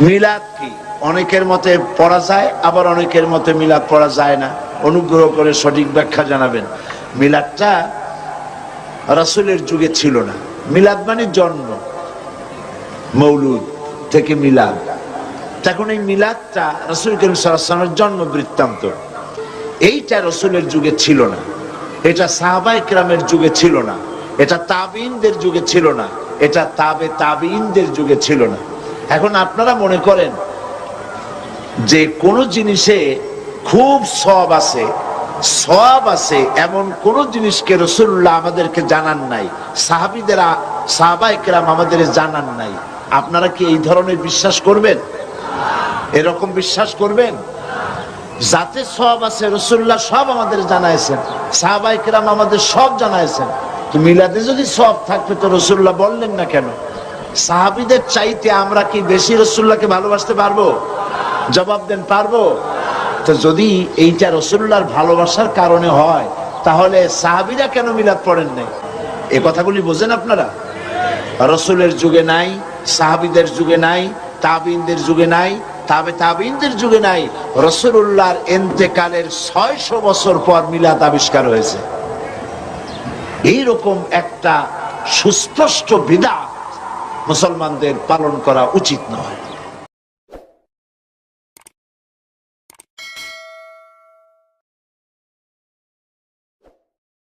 মিলাদ কি? অনেকের মতে পড়া যায়, আবার অনেকের মতে মিলাদ পড়া যায় না। অনুগ্রহ করে সঠিক ব্যাখ্যা জানাবেন। মিলাদটা রাসূলের যুগে ছিল না। মিলাদ মানে জন্ম, মৌলুদ থেকে মিলাদ। তখন এই মিলাদটা রসুল করিম সাল্লামের জন্ম বৃত্তান্ত এইটা রসুলের যুগে ছিল না। এটা সাহাবাই ক্রামের যুগে ছিল না। এটা তাবিনদের যুগে ছিল না। এটা তাবে তাবিনদের যুগে ছিল না। এখন আপনারা মনে করেন যে কোন জিনিসে খুব সব আছে সব আছে, এমন কোন জিনিসকে রসুল্লাহ আমাদেরকে জানান নাই, সাহাবিদের কেরাম আমাদের জানান নাই। আপনারা কি এই ধরনের বিশ্বাস করবেন? এরকম বিশ্বাস করবেন? যাতে সব আছে রসুল্লাহ সব আমাদের জানাইছেন সাহাবাই কেরাম আমাদের সব জানাইছেন। মিলাদে যদি সব থাকবে তো রসুল্লাহ বললেন না কেন? সাহাবিদের চাইতে আমরা কি বেশি রসুল্লাহকে ভালোবাসতে পারব? জবাব দেন, পারব। তো যদি এইটা রসুল্লাহর ভালোবাসার কারণে হয়, তাহলে সাহাবিরা কেন মিলাদ পড়েন নাই? এ কথাগুলি বোঝেন আপনারা? রসুলের যুগে নাই, সাহাবিদের যুগে নাই, তাবিনদের যুগে নাই, তাবে তাবিনদের যুগে নাই, রসুল্লাহর এন্তেকালের ছয়শো বছর পর মিলাদ আবিষ্কার হয়েছে। এইরকম একটা সুস্পষ্ট বিদা মুসলমানদের পালন করা উচিত নয়।